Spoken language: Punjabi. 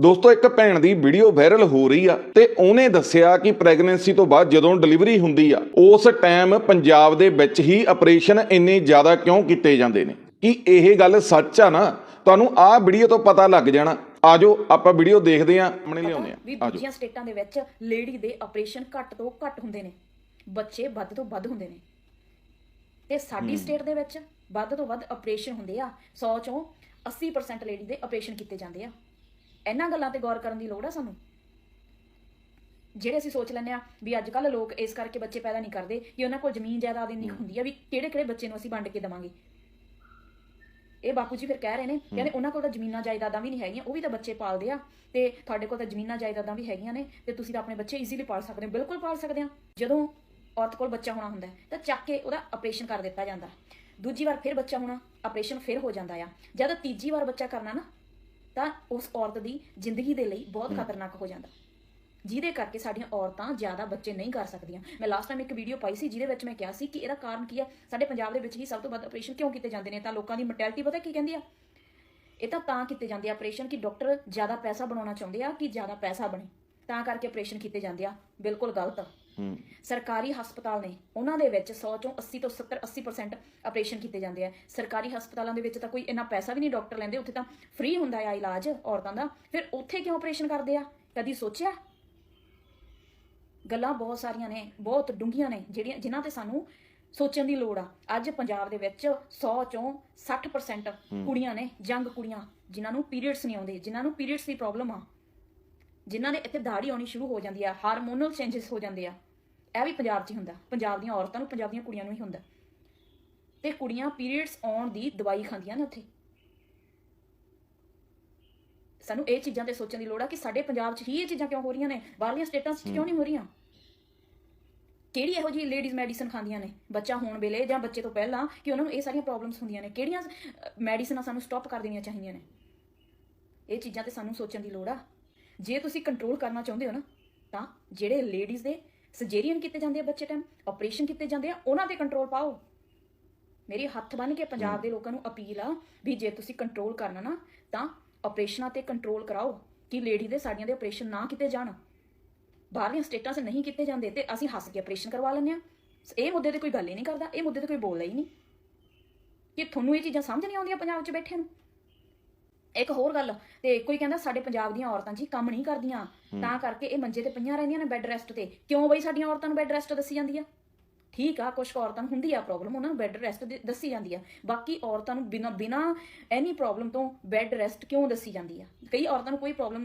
ਦੋਸਤੋ ਇੱਕ ਭੈਣ ਦੀ ਵੀਡੀਓ ਵਾਇਰਲ ਹੋ ਰਹੀ ਆ ਤੇ ਉਹਨੇ ਦੱਸਿਆ ਕਿ ਪ੍ਰੈਗਨੈਂਸੀ ਤੋਂ ਬਾਅਦ ਜਦੋਂ ਡਿਲੀਵਰੀ ਹੁੰਦੀ ਆ ਉਸ ਟਾਈਮ ਪੰਜਾਬ ਦੇ ਵਿੱਚ ਹੀ ਆਪਰੇਸ਼ਨ ਇੰਨੇ ਜ਼ਿਆਦਾ ਕਿਉਂ ਕੀਤੇ ਜਾਂਦੇ ਨੇ? ਕੀ ਇਹ ਗੱਲ ਸੱਚ ਆ ਨਾ? ਤੁਹਾਨੂੰ ਆਹ ਵੀਡੀਓ ਤੋਂ ਪਤਾ ਲੱਗ ਜਾਣਾ। ਆਜੋ ਆਪਾਂ ਵੀਡੀਓ ਦੇਖਦੇ ਆਂ ਸਾਹਮਣੇ ਲਿਆਉਂਦੇ ਵੀ ਆ ਆਜੋ। ਦੂਜੀਆਂ ਸਟੇਟਾਂ ਦੇ ਵਿੱਚ ਲੇਡੀ ਦੇ ਆਪਰੇਸ਼ਨ ਘੱਟ ਤੋਂ ਘੱਟ ਹੁੰਦੇ ਨੇ। ਬੱਚੇ ਵੱਧ ਤੋਂ ਵੱਧ ਹੁੰਦੇ ਨੇ। ਤੇ ਸਾਡੀ ਸਟੇਟ ਦੇ ਵਿੱਚ ਵੱਧ ਤੋਂ ਵੱਧ ਆਪਰੇਸ਼ਨ ਹੁੰਦੇ ਆ। 100 ਚੋਂ 80% ਲੇਡੀ ਦੇ ਆਪਰੇਸ਼ਨ ਕੀਤੇ ਜਾਂਦੇ ਆ। ਇਹਨਾਂ ਗੱਲਾਂ ਤੇ ਗੌਰ ਕਰਨ ਦੀ ਲੋੜ ਆ ਸਾਨੂੰ? ਜਿਹੜੇ ਅਸੀਂ ਸੋਚ ਲੈਂਦੇ ਆ ਵੀ ਅੱਜ ਕੱਲ ਲੋਕ ਇਸ ਕਰਕੇ ਬੱਚੇ ਪੈਦਾ ਨਹੀਂ ਕਰਦੇ ਕਿ ਉਹਨਾਂ ਕੋਲ ਜ਼ਮੀਨ ਜਾਇਦਾਦ ਇੰਨੀ ਕੁ ਹੁੰਦੀ ਆ ਵੀ ਕਿਹੜੇ ਕਿਹੜੇ ਬੱਚੇ ਨੂੰ ਅਸੀਂ ਵੰਡ ਕੇ ਦੇਵਾਂਗੇ। ਇਹ ਬਾਪੂ ਜੀ ਫਿਰ ਕਹਿ ਰਹੇ ਨੇ ਕਹਿੰਦੇ ਉਹਨਾਂ ਕੋਲ ਤਾਂ ਜ਼ਮੀਨਾਂ ਜਾਇਦਾਦਾਂ ਵੀ ਨਹੀਂ ਹੈਗੀਆਂ ਉਹ ਵੀ ਤਾਂ ਬੱਚੇ ਪਾਲਦੇ ਆ ਤੇ ਤੁਹਾਡੇ ਕੋਲ ਤਾਂ ਜ਼ਮੀਨਾਂ ਜਾਇਦਾਦਾਂ ਵੀ ਹੈਗੀਆਂ ਨੇ ਤੇ ਤੁਸੀਂ ਤਾਂ ਆਪਣੇ ਬੱਚੇ ਈਜ਼ੀਲੀ ਪਾਲ ਸਕਦੇ ਹੋ ਬਿਲਕੁਲ ਪਾਲ ਸਕਦੇ ਆ। ਜਦੋਂ ਔਰਤ ਕੋਲ ਬੱਚਾ ਹੋਣਾ ਹੁੰਦਾ ਤਾਂ ਚੱਕ ਕੇ ਉਹਦਾ ਆਪਰੇਸ਼ਨ ਕਰ ਦਿੱਤਾ ਜਾਂਦਾ। ਦੂਜੀ ਵਾਰ ਫਿਰ ਬੱਚਾ ਹੋਣਾ ਆਪਰੇਸ਼ਨ ਫਿਰ ਹੋ ਜਾਂਦਾ ਆ। ਜਦ ਤੀਜੀ ਵਾਰ ਬੱਚਾ ਕਰਨਾ ਨਾ ਤਾਂ ਉਸ ਔਰਤ ਦੀ ਜ਼ਿੰਦਗੀ ਦੇ ਲਈ ਬਹੁਤ ਖਤਰਨਾਕ ਹੋ ਜਾਂਦਾ। ਜਿਹਦੇ ਕਰਕੇ ਸਾਡੀਆਂ ਔਰਤਾਂ ਜ਼ਿਆਦਾ ਬੱਚੇ ਨਹੀਂ ਕਰ ਸਕਦੀਆਂ। ਮੈਂ ਲਾਸਟ ਟਾਈਮ ਇੱਕ ਵੀਡੀਓ ਪਾਈ ਸੀ ਜਿਹਦੇ ਵਿੱਚ ਮੈਂ ਕਿਹਾ ਸੀ ਕਿ ਇਹਦਾ ਕਾਰਨ ਕੀ ਹੈ ਸਾਡੇ ਪੰਜਾਬ ਦੇ ਵਿੱਚ ਹੀ ਸਭ ਤੋਂ ਵੱਧ ਆਪਰੇਸ਼ਨ ਕਿਉਂ ਕੀਤੇ ਜਾਂਦੇ ਨੇ? ਤਾਂ ਲੋਕਾਂ ਦੀ ਮੋਰਟੈਲਿਟੀ ਪਤਾ ਕੀ ਕਹਿੰਦੀ ਆ? ਇਹ ਤਾਂ ਤਾਂ ਕੀਤੇ ਜਾਂਦੇ ਆ ਆਪਰੇਸ਼ਨ ਕਿ ਡਾਕਟਰ ਜ਼ਿਆਦਾ ਪੈਸਾ ਬਣਾਉਣਾ ਚਾਹੁੰਦੇ ਆ ਕਿ ਜ਼ਿਆਦਾ ਪੈਸਾ ਬਣੇ। ਤਾਂ ਕਰਕੇ ਆਪਰੇਸ਼ਨ ਕੀਤੇ ਜਾਂਦੇ ਆ। ਬਿਲਕੁਲ ਗਲਤ। ਹੂੰ ਸਰਕਾਰੀ ਹਸਪਤਾਲ ਨੇ ਉਹਨਾਂ ਦੇ ਵਿੱਚ 100 ਚੋਂ 80 ਤੋਂ 70 80% ਆਪਰੇਸ਼ਨ ਕੀਤੇ ਜਾਂਦੇ ਆ। ਸਰਕਾਰੀ ਹਸਪਤਾਲਾਂ ਦੇ ਵਿੱਚ ਤਾਂ ਕੋਈ ਇੰਨਾ ਪੈਸਾ ਵੀ ਨਹੀਂ ਡਾਕਟਰ ਲੈਂਦੇ ਉੱਥੇ ਤਾਂ ਫ੍ਰੀ ਹੁੰਦਾ ਆ ਇਲਾਜ ਔਰਤਾਂ ਦਾ। ਫਿਰ ਉੱਥੇ ਕਿਉਂ ਆਪਰੇਸ਼ਨ ਕਰਦੇ ਆ? ਕਦੀ ਸੋਚਿਆ? ਗੱਲਾਂ ਬਹੁਤ ਸਾਰੀਆਂ ਨੇ ਬਹੁਤ ਡੂੰਘੀਆਂ ਨੇ ਜਿਹੜੀਆਂ ਜਿਨ੍ਹਾਂ ਤੇ ਸਾਨੂੰ ਸੋਚਣ ਦੀ ਲੋੜ ਆ। ਅੱਜ ਪੰਜਾਬ ਦੇ ਵਿੱਚ 100 ਚੋਂ 60% ਕੁੜੀਆਂ ਨੇ ਜੰਗ ਕੁੜੀਆਂ ਜਿਨ੍ਹਾਂ ਨੂੰ ਪੀਰੀਅਡਸ ਨਹੀਂ ਆਉਂਦੇ ਜਿਨ੍ਹਾਂ ਨੂੰ ਪੀਰੀਅਡਸ ਦੀ ਪ੍ਰੋਬਲਮ ਆ। ਜਿਨ੍ਹਾਂ ਦੇ ਇੱਥੇ ਦਾੜੀ ਆਉਣੀ ਸ਼ੁਰੂ ਹੋ ਜਾਂਦੀ ਆ ਹਾਰਮੋਨਲ ਚੇਂਜਸ ਹੋ ਜਾਂਦੇ ਆ। ਇਹ ਵੀ ਪੰਜਾਬ 'ਚ ਹੀ ਹੁੰਦਾ। ਪੰਜਾਬ ਦੀਆਂ ਔਰਤਾਂ ਨੂੰ, ਪੰਜਾਬ ਦੀਆਂ ਕੁੜੀਆਂ ਨੂੰ ਹੀ ਹੁੰਦਾ। ਤੇ ਕੁੜੀਆਂ ਪੀਰੀਅਡਸ ਆਉਣ ਦੀ ਦਵਾਈ ਖਾਂਦੀਆਂ ਨੇ ਉੱਥੇ। ਸਾਨੂੰ ਇਹ ਚੀਜ਼ਾਂ ਤੇ ਸੋਚਣ ਦੀ ਲੋੜ ਆ ਕਿ ਸਾਡੇ ਪੰਜਾਬ 'ਚ ਹੀ ਇਹ ਚੀਜ਼ਾਂ ਕਿਉਂ ਹੋ ਰਹੀਆਂ ਨੇ? ਬਾਹਰਲੀਆਂ ਸਟੇਟਾਂ 'ਚ ਕਿਉਂ ਨਹੀਂ ਹੋ ਰਹੀਆਂ? ਕਿਹੜੀ ਇਹੋ ਜਿਹੀ ਲੇਡੀਜ਼ ਮੈਡੀਸਨ ਖਾਂਦੀਆਂ ਨੇ? ਬੱਚਾ ਹੋਣ ਵੇਲੇ ਜਾਂ ਬੱਚੇ ਤੋਂ ਪਹਿਲਾਂ ਕਿ ਉਹਨਾਂ ਨੂੰ ਇਹ ਸਾਰੀਆਂ ਪ੍ਰੋਬਲਮਸ ਹੁੰਦੀਆਂ ਨੇ? ਕਿਹੜੀਆਂ ਮੈਡੀਸਨਾਂ ਸਾਨੂੰ ਸਟਾਪ ਕਰ ਦੇਣੀਆਂ ਚਾਹੀਦੀਆਂ ਨੇ? ਇਹ ਚੀਜ਼ਾਂ ਤੇ ਸਾਨੂੰ ਸੋਚਣ ਦੀ ਲੋੜ ਆ। ਜੇ ਤੁਸੀਂ ਕੰਟਰੋਲ ਕਰਨਾ ਚਾਹੁੰਦੇ ਹੋ ਨਾ, ਤਾਂ ਜਿਹੜੇ ਲੇਡੀਜ਼ ਦੇ ਸਰਜਰੀਅਨ ਕੀਤੇ ਜਾਂਦੇ ਆ ਬੱਚੇ ਟਾਈਮ ਆਪਰੇਸ਼ਨ ਕੀਤੇ ਜਾਂਦੇ ਆ ਉਹਨਾਂ ਤੇ ਕੰਟਰੋਲ ਪਾਓ। ਮੇਰੀ ਹੱਥ ਬੰਨ ਕੇ ਪੰਜਾਬ ਦੇ ਲੋਕਾਂ ਨੂੰ ਅਪੀਲ ਆ ਵੀ ਜੇ ਤੁਸੀਂ ਕੰਟਰੋਲ ਕਰਨਾ ਨਾ ਤਾਂ ਆਪਰੇਸ਼ਨਾਂ ਤੇ ਕੰਟਰੋਲ ਕਰਾਓ ਕਿ ਲੇਡੀ ਦੇ ਸਾਡੀਆਂ ਦੇ ਆਪਰੇਸ਼ਨ ਨਾ ਕੀਤੇ ਜਾਣ। ਬਾਹਰਲੀਆਂ ਸਟੇਟਾਂ 'ਚ ਨਹੀਂ ਕੀਤੇ ਜਾਂਦੇ ਤੇ ਅਸੀਂ ਹੱਸ ਕੇ ਆਪਰੇਸ਼ਨ ਕਰਵਾ ਲੈਂਦੇ ਆ। ਇਹ ਮੁੱਦੇ ਤੇ ਕੋਈ ਗੱਲ ਹੀ ਨਹੀਂ ਕਰਦਾ ਇਹ ਮੁੱਦੇ ਤੇ ਕੋਈ ਬੋਲਦਾ ਹੀ ਨਹੀਂ। ਕਿ ਤੁਹਾਨੂੰ ਇਹ ਚੀਜ਼ਾਂ ਸਮਝ ਨਹੀਂ ਆਉਂਦੀਆਂ ਪੰਜਾਬ 'ਚ ਬੈਠੇ ਨੂੰ। ਇੱਕ ਹੋਰ ਗੱਲ ਤੇ ਕੋਈ ਕਹਿੰਦਾ ਸਾਡੇ ਪੰਜਾਬ ਦੀਆਂ ਔਰਤਾਂ ਜੀ ਕੰਮ ਨਹੀਂ ਕਰਦੀਆਂ ਤਾਂ ਕਰਕੇ ਇਹ ਮੰਜੇ ਤੇ ਪਈਆਂ ਰਹਿੰਦੀਆਂ ਨੇ ਬੈੱਡ ਰੈਸਟ ਤੇ। ਕਿਉਂ ਬਈ ਸਾਡੀਆਂ ਔਰਤਾਂ ਨੂੰ ਬੈੱਡ ਰੈਸਟ ਦੱਸੀ ਜਾਂਦੀ ਆ? ਠੀਕ ਆ ਕੁਝ ਔਰਤਾਂ ਨੂੰ ਹੁੰਦੀ ਆ ਪ੍ਰੋਬਲਮ ਉਹਨਾਂ ਨੂੰ ਬੈੱਡ ਰੈਸਟ ਦੱਸੀ ਜਾਂਦੀ ਆ। ਬਾਕੀ ਔਰਤਾਂ ਨੂੰ ਬਿਨਾ ਬਿਨਾ ਐਨੀ ਪ੍ਰੋਬਲਮ ਤੋਂ ਬੈੱਡ ਰੈਸਟ ਕਿਉਂ ਦੱਸੀ ਜਾਂਦੀ ਆ? ਕਈ ਔਰਤਾਂ ਨੂੰ ਕੋਈ ਪ੍ਰੋਬਲਮ